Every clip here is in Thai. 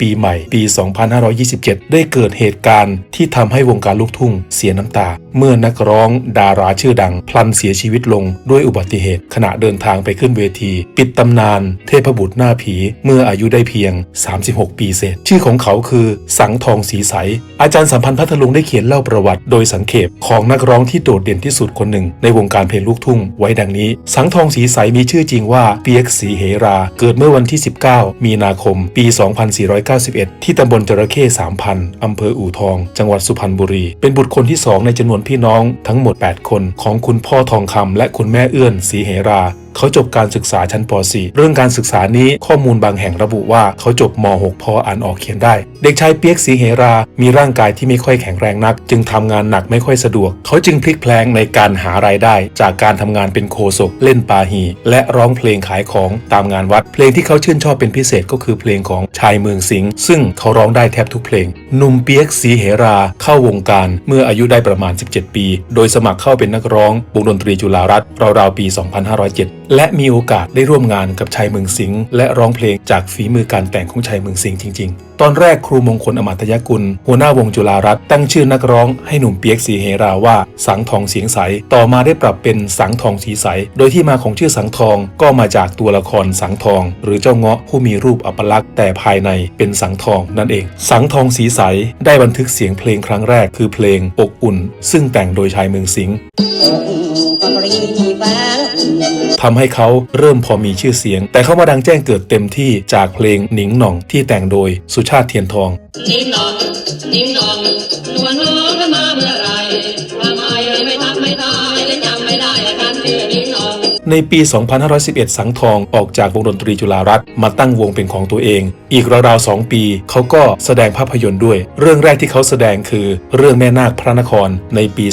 ปีใหม่ปี 2527 ได้เกิดเหตุการณ์ที่ทำให้วงการลูกทุ่งเสียน้ำตาเมื่อนักร้องดาราชื่อดัง พลันเสียชีวิตลงด้วยอุบัติเหตุ ขณะเดินทางไปขึ้นเวที ปิดตำนาน เทพบุตรหน้าผี เมื่ออายุได้เพียง 36 ปีเศษ ชื่อของเขาคือ สังทองสีใส อาจารย์สัมพันธ์พัทลุงได้เขียนเล่าประวัติ โดยสังเขปของนักร้องที่โดดเด่นที่สุดคนหนึ่ง ในวงการเพลงลูกทุ่ง ไว้ดังนี้ สังทองสีใสมีชื่อจริงว่าเปียกสีเหรา เกิดเมื่อวันที่ 19 มีนาคม ปี 2491 ที่ตำบลจระเข้3,000อำเภออู่ทอง จังหวัดสุพรรณบุรี เป็นบุตรคนที่สองในจำนวนพี่น้องทั้งหมด 8 คนของคุณพ่อทองคำและคุณแม่เอื้อนสีเหราเขาจบการศึกษาชั้นป .4 เรื่องการศึกษานี้ข้อมูลบางแห่งระบุว่าเขาจบม .6 พออ่านออกเขียนได้ เด็กชายเปียกสีเหรา มีร่างกายที่ไม่ค่อยแข็งแรงนัก จึงทำงานหนักไม่ค่อยสะดวก เขาจึงพลิกแพลงในการหารายได้ จากการทำงานเป็นโคศกเล่นปาหี และร้องเพลงขายของตามงานวัด เพลงที่เขาชื่นชอบเป็นพิเศษก็คือเพลงของชายเมืองสิงห์ซึ่งเขาร้องได้แทบทุกเพลงหนุ่มเปียกสีเหรา เข้าวงการเมื่ออายุได้ประมาณ 17 ปี โดยสมัครเข้าเป็นนักร้องวงดนตรีจุฬารัตน์ราวๆปี 2507 และมีโอกาสได้ร่วมงานกับชายเมืองสิงห์และร้องเพลงจากฝีมือการแต่งของชายเมืองสิงห์จริง ๆ ตอนแรกครูมงคลอมาตยกุล หัวหน้าวงจุฬารัตน์ตั้งชื่อนักร้องให้หนุ่มเปียกสีเหราว่า สังทองเสียงใส ต่อมาได้ปรับเป็นสังทองสีใส โดยที่มาของชื่อสังทองก็มาจากตัวละครสังทอง หรือเจ้าเงาะผู้มีรูปอัปลักษณ์แต่ภายในเป็นสังทองนั่นเอง สังทองสีใสได้บันทึกเสียงเพลงครั้งแรกคือเพลงอกอุ่น ซึ่งแต่งโดยชายเมืองสิงห์ ทำให้เขาเริ่มพอมีชื่อเสียง แต่เขามาดังแจ้งเกิดเต็มที่จากเพลงหนิงหน่องที่แต่งโดยสุชาติเทียนทองนิ่งนองนิ่งนองนวลน้องมาเมื่อไรทำไมไม่ทักไม่ทายและจำไม่ได้ ในปี 2511 สังทองออกจากวงดนตรีจุฬารัตน์มาตั้งวงเป็นของตัวเอง อีกราวๆ2ปี เขาก็แสดงภาพยนตร์ด้วย เรื่องแรกที่เขาแสดงคือ เรื่องแม่นาคพระนครในปี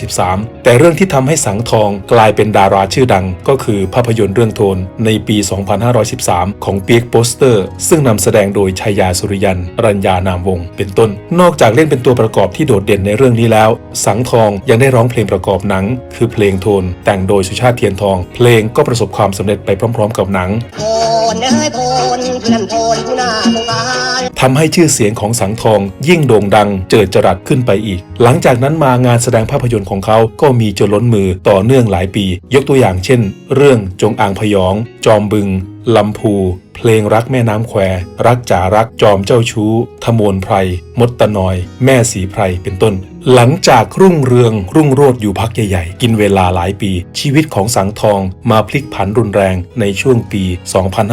2513 แต่เรื่องที่ทำให้สังทองกลายเป็นดาราชื่อดัง ก็คือภาพยนตร์เรื่องโทนในปี 2513 ของเปียกโปสเตอร์ ซึ่งนำแสดงโดยชายาสุริยัน รัญญานามวงศ์เป็นต้น นอกจากเล่นเป็นตัวประกอบที่โดดเด่นในเรื่องนี้แล้ว สังทองยังได้ร้องเพลงประกอบหนัง คือเพลงโทน แต่งโดยสุชาติเทียนทองเพลงก็ประสบความสำเร็จไปพร้อม ๆ กับหนังโพนเอ้ยโพนเพื่อนโพนผู้น่าสงสารทำให้ชื่อเสียงของสังทองยิ่งโด่งดังเจิดจรัสขึ้นไปอีก หลังจากนั้นมางานแสดงภาพยนตร์ของเขาก็มีจนล้นมือต่อเนื่องหลายปี ยกตัวอย่างเช่น เรื่องจงอางพยอง จอมบึงลำพู เพลงรักแม่น้ำแคว รักจ๋ารักจอมเจ้าชู้ทมวนไพร มดตะนอย แม่สีไพร เป็นต้น หลังจากรุ่งเรืองรุ่งโรจน์อยู่พักใหญ่ๆ กินเวลาหลายปี ชีวิตของสังทองมาพลิกผันรุนแรงในช่วงปี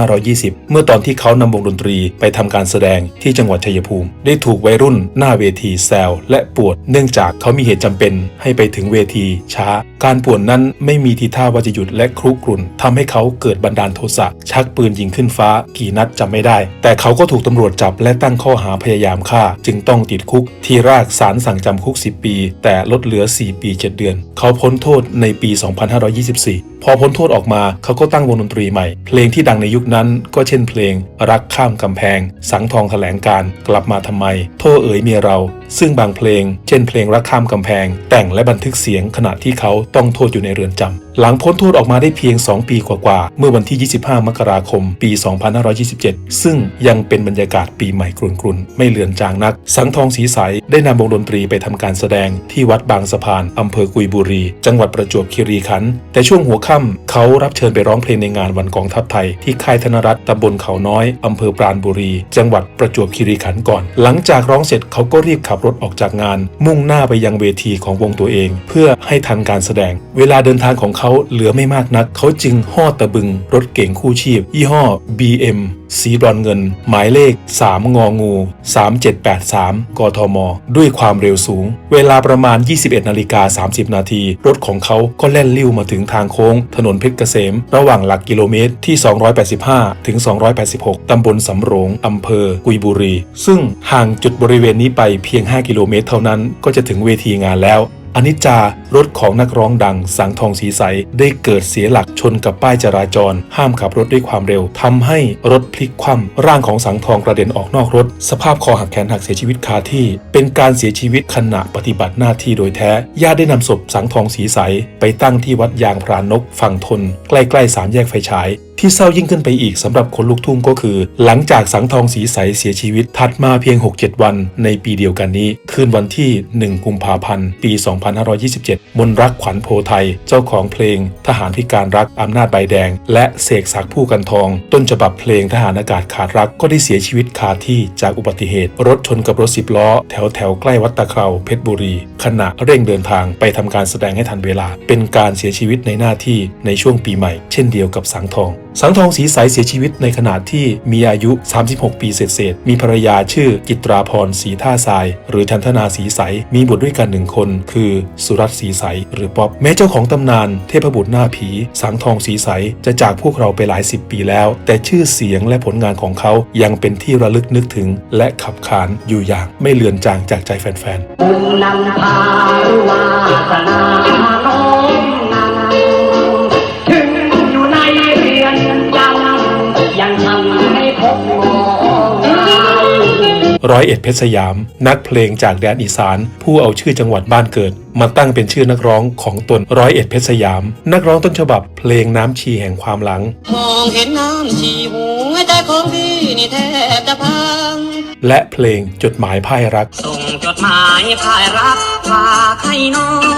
2520 เมื่อตอนที่เขานำวงดนตรีไปทำการแสดงที่จังหวัดชัยภูมิ ได้ถูกวัยรุ่นหน้าเวทีแซวและปวด เนื่องจากเขามีเหตุจำเป็นให้ไปถึงเวทีช้า การปวดนั้นไม่มีทีท่าว่าจะหยุดและครุกรุ่นทำให้เขาเกิดบันดาลโทสะชักปืนยิงขึ้นฟ้า กี่นัดจำไม่ได้ แต่เขาก็ถูกตำรวจจับและตั้งข้อหาพยายามฆ่า จึงต้องติดคุกทีแรกศาลสั่งจำคุก60 ปี แต่ลดเหลือ 4 ปี 7 เดือน เขาพ้นโทษในปี 2524 พอพ้นโทษออกมาเขาก็ตั้งวงดนตรีใหม่ เพลงที่ดังในยุคนั้นก็เช่นเพลง รักข้ามกำแพง สังทองแถลงการ กลับมาทำไม โทษเอ๋ยเมียเราซึ่งบางเพลง เช่นเพลงรักข้ามกำแพง แต่งและบันทึกเสียงขณะที่เขาต้องโทษอยู่ในเรือนจำ หลังพ้นโทษออกมาได้เพียง 2 ปีกว่าๆ เมื่อวันที่ 25 มกราคม ปี 2527 ซึ่งยังเป็นบรรยากาศปีใหม่กรุนๆ ไม่เลือนจางนัก สังทองสีใส ได้นำวงดนตรีไปทำการแสดงที่วัดบางสะพานอำเภอกุยบุรี จังหวัดประจวบคีรีขันธ์ แต่ช่วงหัวค่ำเขารับเชิญไปร้องเพลงในงานวันกองทัพไทย ที่ค่ายธนรัตน์ตำบลเขาน้อยอำเภอปราณบุรี จังหวัดประจวบคีรีขันธ์ก่อน หลังจากร้องเสร็จเขาก็รีบขับรถออกจากงาน มุ่งหน้าไปยังเวทีของวงตัวเอง เพื่อให้ทันการแสดง เวลาเดินทางของเขาเหลือไม่มากนัก เขาจึงห่อตะบึงรถเก๋งคู่ชีพ ยี่ห้อ BM สีบรอนเงิน หมายเลข 3 งองู 3783 กทม ด้วยความเร็วสูง เวลาประมาณ 21นาฬิกา30 นาที รถของเขาก็แล่นลิ้วมาถึงทางโค้ง ถนนเพชรเกษม ระหว่างหลักกิโลเมตรที่ 285 ถึง 286 ตำบลสำโรง อำเภอ กุยบุรี ซึ่งห่างจุดบริเวณนี้ไปเพียง 5 กิโลเมตรเท่านั้น ก็จะถึงเวทีงานแล้ว อนิจจารถของนักร้องดัง สังทองสีใส ได้เกิดเสียหลักชนกับป้ายจราจร ห้ามขับรถด้วยความเร็วทำให้รถพลิกคว่ำร่างของสังทองกระเด็นออกนอกรถ สภาพคอหักแขนหักเสียชีวิตคาที่ เป็นการเสียชีวิตขณะปฏิบัติหน้าที่โดยแท้ญาติได้นำศพสังทองสีใส ไปตั้งที่วัดยางพรานนกฝั่งทน ใกล้ๆสามแยกไฟฉาย ที่เศร้ายิ่งขึ้นไปอีกสำหรับคนลูกทุ่งก็คือ หลังจากสังทองสีใสเสียชีวิต ถัดมาเพียง 6-7 วัน ในปีเดียวกันนี้ คืนวันที่ 1 กุมภาพันธ์ ปี 2527 มนรักขวัญโพไทย เจ้าของเพลง ทหารพิการรักอำนาจใบแดง และเสกศักดิ์ผู้กันทอง ต้นฉบับเพลงทหารอากาศขาดรักก็ได้เสียชีวิตคาที่จากอุบัติเหตุ รถชนกับรถสิบล้อ แถวแถวใกล้วัดตะเคราเพชรบุรี ขณะเร่งเดินทางไปทำการแสดงให้ทันเวลา เป็นการเสียชีวิตในหน้าที่ในช่วงปีใหม่ เช่นเดียวกับสังทองสังทองสีใสเสียชีวิตในขณะที่มีอายุ 36 ปีเศษมีภรรยาชื่อจิตราพรสีท่าทราย หรือชันธนาสีใส มีบุตรด้วยกันหนึ่งคน คือสุรัตสีใส หรือป๊อบ แม้เจ้าของตำนานเทพบุตรหน้าผี สังทองสีใสจะจากพวกเราไปหลายสิบปีแล้ว แต่ชื่อเสียงและผลงานของเขายังเป็นที่ระลึกนึกถึง และขับขานอยู่อย่างไม่เลือนจางจากใจแฟนๆ ร้อยเอ็ดเพชรสยาม นักเพลงจากแดนอีสาน ผู้เอาชื่อจังหวัดบ้านเกิด มาตั้งเป็นชื่อนักร้องของตนร้อยเอ็ดเพชรสยาม นักร้องต้นฉบับเพลงน้ำชีแห่งความหลังมองเห็นน้ำชีหูใจของพี่นี่แทบจะพังและเพลงจดหมายพ่ายรักส่งจดหมายพายรัก ฝากให้น้อง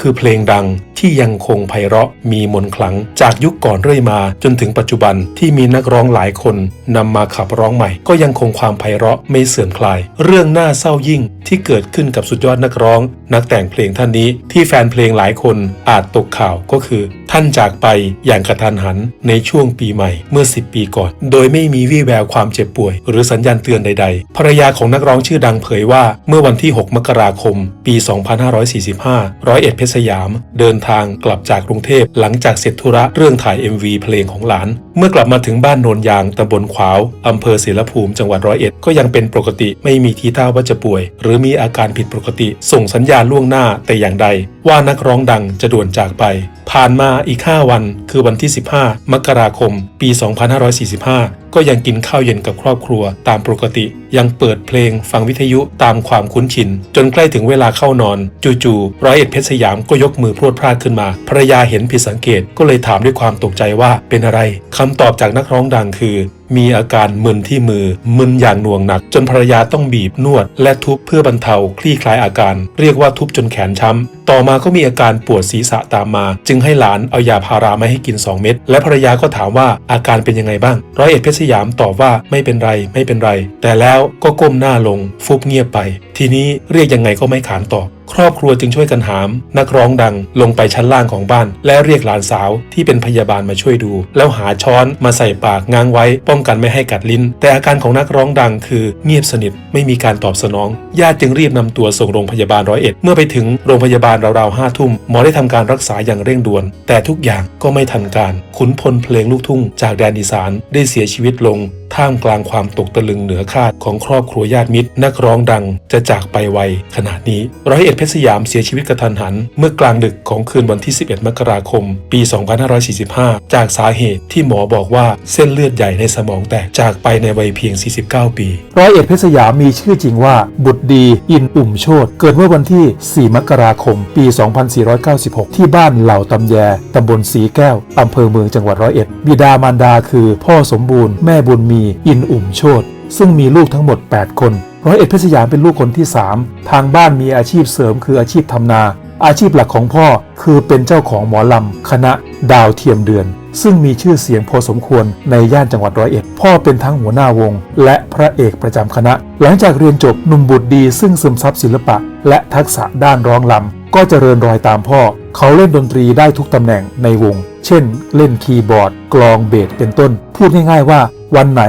คือเพลงดังที่ยังคงไพเราะมีมนต์ขลัง จากยุคก่อนเรื่อยมาจนถึงปัจจุบันที่มีนักร้องหลายคนนำมาขับร้องใหม่ ก็ยังคงความไพเราะไม่เสื่อมคลาย เรื่องน่าเศร้ายิ่งที่เกิดขึ้นกับสุดยอดนักร้อง นักแต่งเพลงท่านนี้ที่แฟนเพลงหลายคนอาจตกข่าวก็คือ ท่านจากไปอย่างกระทันหันในช่วงปีใหม่เมื่อ 10 ปีก่อน โดยไม่มีวี่แววความเจ็บป่วย หรือสัญญาณเตือนใด ๆ ภรรยาของนักร้องชื่อดังเผยว่า เมื่อวันที่ 6 มกราคม ปี 2545 ร้อยเอ็ดเพชรสยาม เดินทางกลับจากกรุงเทพหลังจากเสร็จธุระเรื่องถ่าย MV เพลงของหลาน เมื่อกลับมาถึงบ้านโนนยางตำบลขวาวอำเภอเสรภูมิจังหวัดร้อยเอ็ดก็ยังเป็นปกติไม่มีทีท่าว่าจะป่วย หรือมีอาการผิดปกติ ส่งสัญญาณล่วงหน้าแต่อย่างใด ว่านักร้องดังจะด่วนจากไป ผ่านมาอีก 5 วัน คือวันที่ 15 มกราคม ปี 2545 ก็ยังกินข้าวเย็นกับครอบครัว ตามปกติ ยังเปิดเพลงฟังวิทยุตามความคุ้นชิน จนใกล้ถึงเวลาเข้านอน จู่ๆร้อยเอ็ดเพชรสยามก็ยกมือพรวดพลาดขึ้นมาภรรยาเห็นผิดสังเกตก็เลยถามด้วยความตกใจว่าเป็นอะไรคำตอบจากนักร้องดังคือมีอาการมึนที่มือ มึนอย่างหน่วงหนัก จนภรรยาต้องบีบนวด และทุบเพื่อบรรเทาคลี่คลายอาการ เรียกว่าทุบจนแขนช้ำ ต่อมาก็มีอาการปวดศีรษะตามมา จึงให้หลานเอายาพารามาให้กิน 2 เม็ดและภรรยาก็ถามว่าอาการเป็นยังไงบ้าง ร้อยเอ็ดเพชรสยามตอบว่าไม่เป็นไรไม่เป็นไร แต่แล้วก็ก้มหน้าลงฟุบเงียบไป ทีนี้เรียกยังไงก็ไม่ขานตอบครอบครัวจึงช่วยกันหาม นักร้องดังลงไปชั้นล่างของบ้าน และเรียกหลานสาวที่เป็นพยาบาลมาช่วยดู แล้วหาช้อนมาใส่ปากง้างไว้ ป้องกันไม่ให้กัดลิ้น แต่อาการของนักร้องดังคือเงียบสนิทไม่มีการตอบสนองญาติจึงรีบนำตัวส่งโรงพยาบาลร้อยเอ็ดเมื่อไปถึงโรงพยาบาลราวๆห้าทุ่มหมอได้ทำการรักษาอย่างเร่งด่วน แต่ทุกอย่างก็ไม่ทันการ ขุนพลเพลงลูกทุ่งจากแดนอีสานได้เสียชีวิตลง ท่ามกลางความตกตะลึงเหนือคาดของครอบครัวญาติมิตร นักร้องดังจะจากไปไวขนาดนี้ ร้อยเอ็ดเพชรสยามเสียชีวิตกระทันหัน เมื่อกลางดึกของคืนวันที่ 11 มกราคม ปี 2545 จากสาเหตุที่หมอบอกว่าเส้นเลือดใหญ่ในสมองแตกจากไปในวัยเพียง 49 ปี ร้อยเอ็ดเพชรสยามมีชื่อจริงว่า บุตรดีอินอุ่มโชตเกิดเมื่อวันที่ 4 มกราคม ปี 2496 ที่บ้านเหล่าตำแยตำบลสีแก้วอำเภอเมืองจังหวัดร้อยเอ็ดบิดามารดาคือพ่อสมบูรณ์แม่บุญมีอินอุ่มโชตซึ่งมีลูกทั้งหมด 8 คน ร้อยเอ็ดเพชรสยามเป็นลูกคนที่ 3 ทางบ้านมีอาชีพเสริมคืออาชีพทำนา อาชีพหลักของพ่อคือเป็นเจ้าของหมอลำ คณะ ดาวเทียมเดือน ซึ่งมีชื่อเสียงพอสมควรในย่านจังหวัดร้อยเอ็ด พ่อเป็นทั้งหัวหน้าวง และพระเอกประจำคณะ หลังจากเรียนจบหนุ่มบุตรดี ซึ่งซึมซับศิลปะ และทักษะด้านร้องลำก็เจริญรอยตามพ่อ เขาเล่นดนตรีได้ทุกตำแหน่งในวง เช่น เล่นคีย์บอร์ด กลองเบสเป็นต้น พูดง่ายๆว่า วันไหน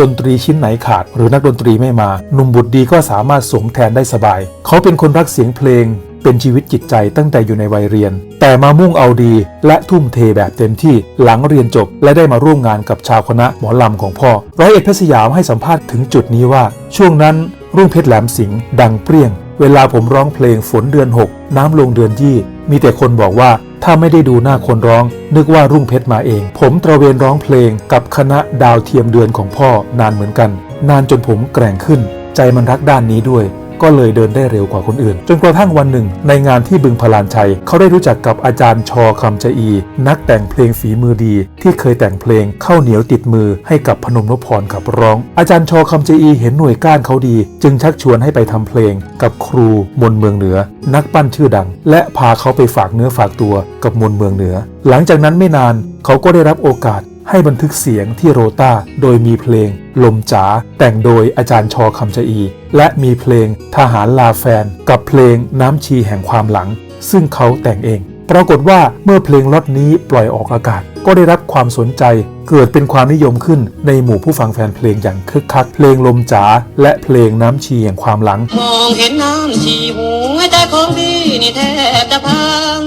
ดนตรีชิ้นไหนขาด หรือนักดนตรีไม่มาหนุ่มบุตรดีก็สามารถสวมแทนได้สบาย เขาเป็นคนรักเสียงเพลง เป็นชีวิตจิตใจตั้งแต่อยู่ในวัยเรียน แต่มามุ่งเอาดีและทุ่มเทแบบเต็มที่หลังเรียนจบ และได้มาร่วมงานกับชาวคณะหมอลำของพ่อ ร้อยเอกเพชรสยามให้สัมภาษณ์ถึงจุดนี้ว่า ช่วงนั้นรุ่งเพชรแหลมสิงห์ดังเปรี้ยง เวลาผมร้องเพลงฝนเดือน 6 น้ำลงเดือนยี่ มีแต่คนบอกว่า ถ้าไม่ได้ดูหน้าคนร้อง นึกว่ารุ่งเพชรมาเอง ผมตระเวนร้องเพลงกับคณะดาวเทียมเดือนของพ่อนานเหมือนกัน นานจนผมแกร่งขึ้น ใจมันรักด้านนี้ด้วย ก็เลยเดินได้เร็วกว่าคนอื่น จนกระทั่งวันหนึ่ง ในงานที่บึงพลานชัย เขาได้รู้จักกับอาจารย์ชอคำจะอี นักแต่งเพลงฝีมือดี ที่เคยแต่งเพลงเข้าเหนียวติดมือให้กับพนมนพพรขับร้อง อาจารย์ชอคำจะอีเห็นหน่วยก้านเขาดี จึงชักชวนให้ไปทำเพลง กับครูมนเมืองเหนือ นักปั้นชื่อดัง และพาเขาไปฝากเนื้อฝากตัวกับมนเมืองเหนือ หลังจากนั้นไม่นานเขาก็ได้รับโอกาส ให้บันทึกเสียงที่โรต้าโดยมีเพลง ลมจ๋าแต่งโดยอาจารย์ชอคำชะอี และมีเพลงทหารลาแฟน กับเพลงน้ำชีแห่งความหลัง ซึ่งเขาแต่งเอง ปรากฏว่าเมื่อเพลงล็อตนี้ปล่อยออกอากาศ ก็ได้รับความสนใจ เกิดเป็นความนิยมขึ้นในหมู่ผู้ฟังแฟนเพลงอย่างคึกคัก เพลงลมจ๋าและเพลงน้ำชีแห่งความหลังมองเห็นน้ำชีหัวใจของพี่นี่แทบจะพัง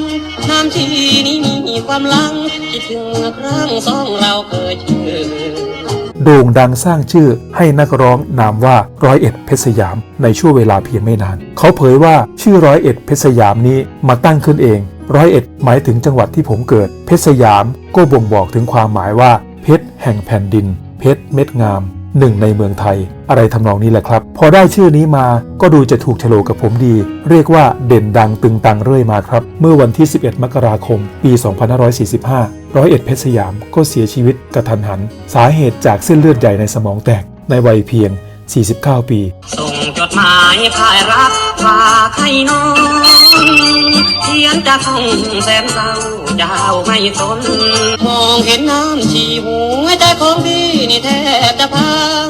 น้ำชีนี้มี ความหลังคิดถึงครั้งสองเราเคยเจอโด่งดังสร้างชื่อให้นักร้องนามว่าร้อยเอ็ดเพชรสยามในช่วงเวลาเพียงไม่นาน เขาเผยว่าชื่อร้อยเอ็ดเพชรสยามนี้มาตั้งขึ้นเอง ร้อยเอ็ดหมายถึงจังหวัดที่ผมเกิด เพชรสยามก็บ่งบอกถึงความหมายว่า เพชรแห่งแผ่นดิน เพชรเม็ดงาม หนึ่งในเมืองไทย อะไรทำนองนี้แหละครับ พอได้ชื่อนี้มาก็ดูจะถูกโฉลกกับผมดี เรียกว่าเด่นดังตึงตังเรื่อยมาครับ เมื่อวันที่ 11 มกราคม ปี 2545 ร้อยเอ็ดเพชรสยามก็เสียชีวิตกระทันหัน สาเหตุจากเส้นเลือดใหญ่ในสมองแตกในวัยเพียง 49 ปี ส่งจดหมายพายรักฝากให้น้องเขียนจะคงแสนเศร้าเจ้าไม่สนมองเห็นน้ำชีหัวใจของพี่นี่แทบจะพัง